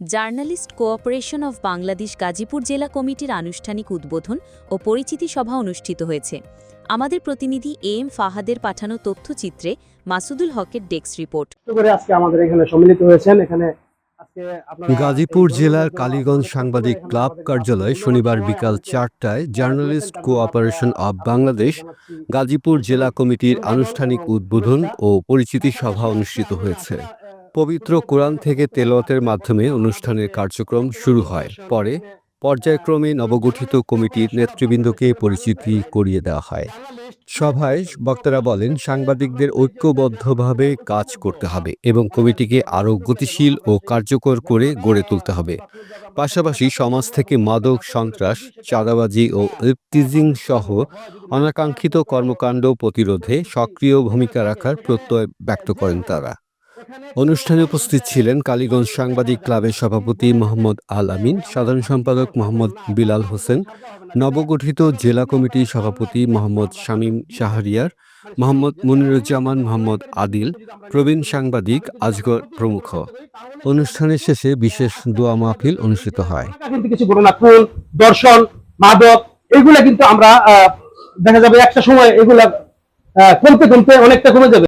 Journalist cooperation of Bangladesh Gazipur জেলা কমিটির আনুষ্ঠানিক উদ্বোধন ও পরিচিতি সভা অনুষ্ঠিত হয়েছে। আমাদের প্রতিনিধি এ এম ফাহাদের পাঠানো তথ্যচিত্রে মাসুদুল হকের ডেস্ক রিপোর্ট। আজকে আমাদের এখানে সম্মিলিত হয়েছেন। এখানে গাজীপুর জেলার কালীগঞ্জ সাংবাদিক ক্লাব কার্যালয়ে শনিবার বিকাল চারটায় journalist cooperation of Bangladesh Gazipur জেলা কমিটির আনুষ্ঠানিক উদ্বোধন ও পরিচিতি সভা অনুষ্ঠিত হয়েছে। পবিত্র কোরআন থেকে তেলাওয়াতের মাধ্যমে অনুষ্ঠানের কার্যক্রম শুরু হয়। পরে পর্যায়ক্রমে নবগঠিত কমিটির নেতৃবৃন্দকে পরিচিতি করিয়ে দেওয়া হয়। সভায় বক্তারা বলেন, সাংবাদিকদের ঐক্যবদ্ধভাবে কাজ করতে হবে এবং কমিটিকে আরও গতিশীল ও কার্যকর করে গড়ে তুলতে হবে। পাশাপাশি সমাজ থেকে মাদক, সন্ত্রাস, চাঁদাবাজি ও ইফতিজিং সহ অনাকাঙ্ক্ষিত কর্মকাণ্ড প্রতিরোধে সক্রিয় ভূমিকা রাখার প্রত্যয় ব্যক্ত করেন তারা। অনুষ্ঠানে উপস্থিত ছিলেন কালীগঞ্জ সাংবাদিক ক্লাবের সভাপতি মোহাম্মদ আল আমিন, সাধারণ সম্পাদক মোহাম্মদ বিলাল হোসেন, নবগঠিত জেলা কমিটির সভাপতি মোহাম্মদ শামীম শাহরিয়ার, মোহাম্মদ মনিরুজ্জামান মোহাম্মদ আদিল, প্রবীণ সাংবাদিক আজগর প্রমুখ। অনুষ্ঠানের শেষে বিশেষ দোয়া মাহফিল অনুষ্ঠিত হয়। কিছু ঘটনা খুন দর্শন, মাদক, এগুলা কিন্তু আমরা দেখা যাবে একটা সময় এগুলা কমতে কমতে অনেকটা কমে যাবে।